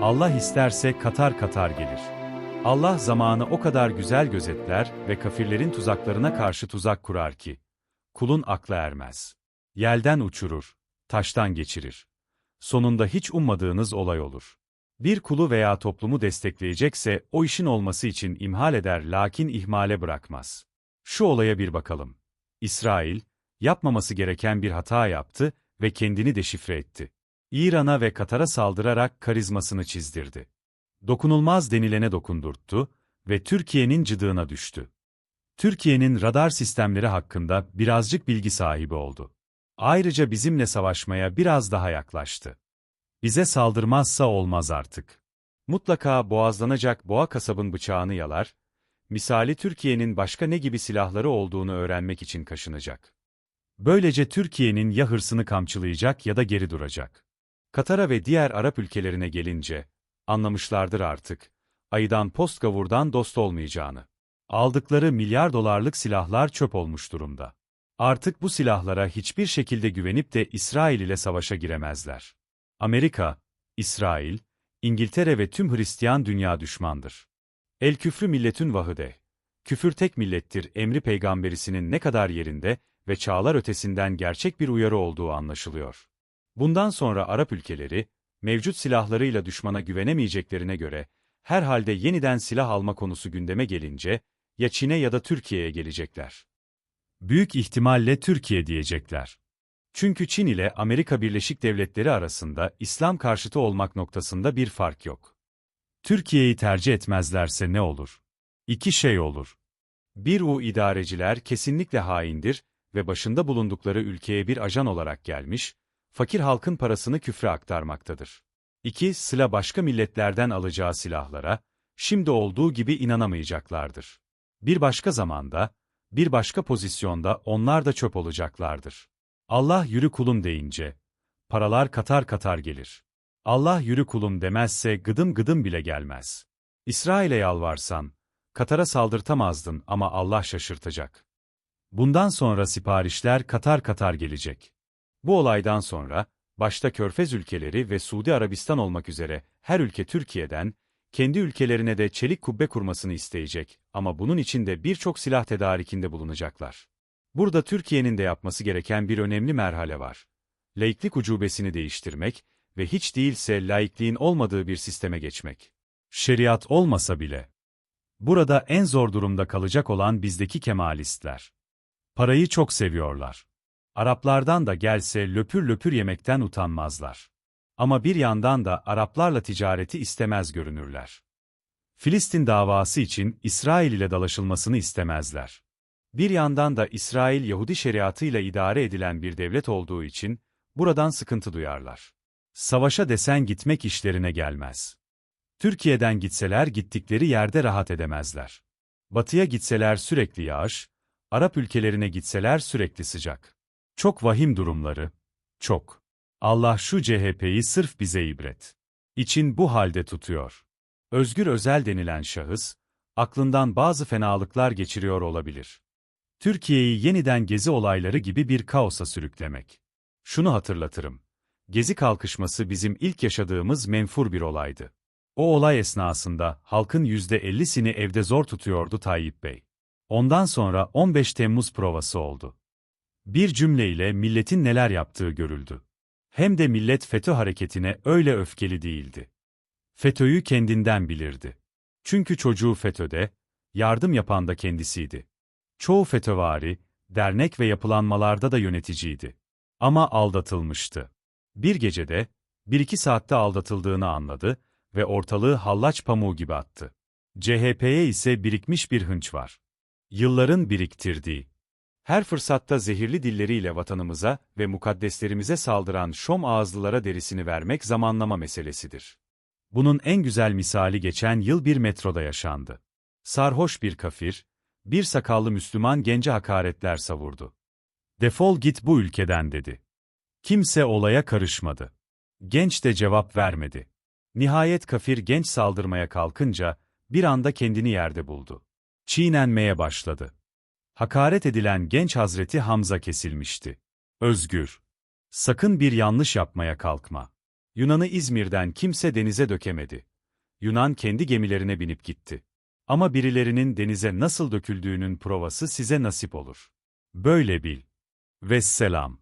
Allah isterse katar katar gelir. Allah zamanı o kadar güzel gözetler ve kafirlerin tuzaklarına karşı tuzak kurar ki, kulun akla ermez. Yelden uçurur, taştan geçirir. Sonunda hiç ummadığınız olay olur. Bir kulu veya toplumu destekleyecekse o işin olması için imhal eder lakin ihmale bırakmaz. Şu olaya bir bakalım. İsrail, yapmaması gereken bir hata yaptı ve kendini deşifre etti. İran'a ve Katar'a saldırarak karizmasını çizdirdi. Dokunulmaz denilene dokundurttu ve Türkiye'nin cıdığına düştü. Türkiye'nin radar sistemleri hakkında birazcık bilgi sahibi oldu. Ayrıca bizimle savaşmaya biraz daha yaklaştı. Bize saldırmazsa olmaz artık. Mutlaka boğazlanacak boğa kasabın bıçağını yalar, misali Türkiye'nin başka ne gibi silahları olduğunu öğrenmek için kaşınacak. Böylece Türkiye'nin ya hırsını kamçılayacak ya da geri duracak. Katar'a ve diğer Arap ülkelerine gelince, anlamışlardır artık, ayıdan post gavurdan dost olmayacağını. Aldıkları milyar dolarlık silahlar çöp olmuş durumda. Artık bu silahlara hiçbir şekilde güvenip de İsrail ile savaşa giremezler. Amerika, İsrail, İngiltere ve tüm Hristiyan dünya düşmandır. El küfrü milletün vahıde. Küfür tek millettir emri peygamberisinin ne kadar yerinde ve çağlar ötesinden gerçek bir uyarı olduğu anlaşılıyor. Bundan sonra Arap ülkeleri, mevcut silahlarıyla düşmana güvenemeyeceklerine göre, herhalde yeniden silah alma konusu gündeme gelince, ya Çin'e ya da Türkiye'ye gelecekler. Büyük ihtimalle Türkiye diyecekler. Çünkü Çin ile Amerika Birleşik Devletleri arasında İslam karşıtı olmak noktasında bir fark yok. Türkiye'yi tercih etmezlerse ne olur? İki şey olur. Bir u idareciler kesinlikle haindir ve başında bulundukları ülkeye bir ajan olarak gelmiş, fakir halkın parasını küfre aktarmaktadır. İki, sıla başka milletlerden alacağı silahlara, şimdi olduğu gibi inanamayacaklardır. Bir başka zamanda, bir başka pozisyonda onlar da çöp olacaklardır. Allah yürü kulum deyince, paralar katar katar gelir. Allah yürü kulum demezse gıdım gıdım bile gelmez. İsrail'e yalvarsan, Katar'a saldırtamazdın ama Allah şaşırtacak. Bundan sonra siparişler katar katar gelecek. Bu olaydan sonra, başta Körfez ülkeleri ve Suudi Arabistan olmak üzere her ülke Türkiye'den, kendi ülkelerine de çelik kubbe kurmasını isteyecek ama bunun için de birçok silah tedarikinde bulunacaklar. Burada Türkiye'nin de yapması gereken bir önemli merhale var. Laiklik ucubesini değiştirmek ve hiç değilse laikliğin olmadığı bir sisteme geçmek. Şeriat olmasa bile. Burada en zor durumda kalacak olan bizdeki Kemalistler. Parayı çok seviyorlar. Araplardan da gelse löpür löpür yemekten utanmazlar. Ama bir yandan da Araplarla ticareti istemez görünürler. Filistin davası için İsrail ile dalaşılmasını istemezler. Bir yandan da İsrail Yahudi şeriatıyla idare edilen bir devlet olduğu için buradan sıkıntı duyarlar. Savaşa desen gitmek işlerine gelmez. Türkiye'den gitseler gittikleri yerde rahat edemezler. Batıya gitseler sürekli yağış, Arap ülkelerine gitseler sürekli sıcak. Çok vahim durumları. Çok. Allah şu CHP'yi sırf bize ibret. için bu halde tutuyor. Özgür Özel denilen şahıs, aklından bazı fenalıklar geçiriyor olabilir. Türkiye'yi yeniden gezi olayları gibi bir kaosa sürüklemek. Şunu hatırlatırım. Gezi kalkışması bizim ilk yaşadığımız menfur bir olaydı. O olay esnasında halkın %50'sini evde zor tutuyordu Tayyip Bey. Ondan sonra 15 Temmuz provası oldu. Bir cümleyle milletin neler yaptığı görüldü. Hem de millet FETÖ hareketine öyle öfkeli değildi. FETÖ'yü kendinden bilirdi. Çünkü çocuğu FETÖ'de, yardım yapan da kendisiydi. Çoğu FETÖ'vari, dernek ve yapılanmalarda da yöneticiydi. Ama aldatılmıştı. Bir gecede, bir iki saatte aldatıldığını anladı ve ortalığı hallaç pamuğu gibi attı. CHP'ye ise birikmiş bir hınç var. Yılların biriktirdiği. Her fırsatta zehirli dilleriyle vatanımıza ve mukaddeslerimize saldıran şom ağızlılara derisini vermek zamanlama meselesidir. Bunun en güzel misali geçen yıl bir metroda yaşandı. Sarhoş bir kafir, bir sakallı Müslüman gence hakaretler savurdu. Defol git bu ülkeden dedi. Kimse olaya karışmadı. Genç de cevap vermedi. Nihayet kafir genç saldırmaya kalkınca, bir anda kendini yerde buldu. Çiğnenmeye başladı. Hakaret edilen genç Hazreti Hamza kesilmişti. Özgür. Sakın bir yanlış yapmaya kalkma. Yunan'ı İzmir'den kimse denize dökemedi. Yunan kendi gemilerine binip gitti. Ama birilerinin denize nasıl döküldüğünün provası size nasip olur. Böyle bil. Vesselam.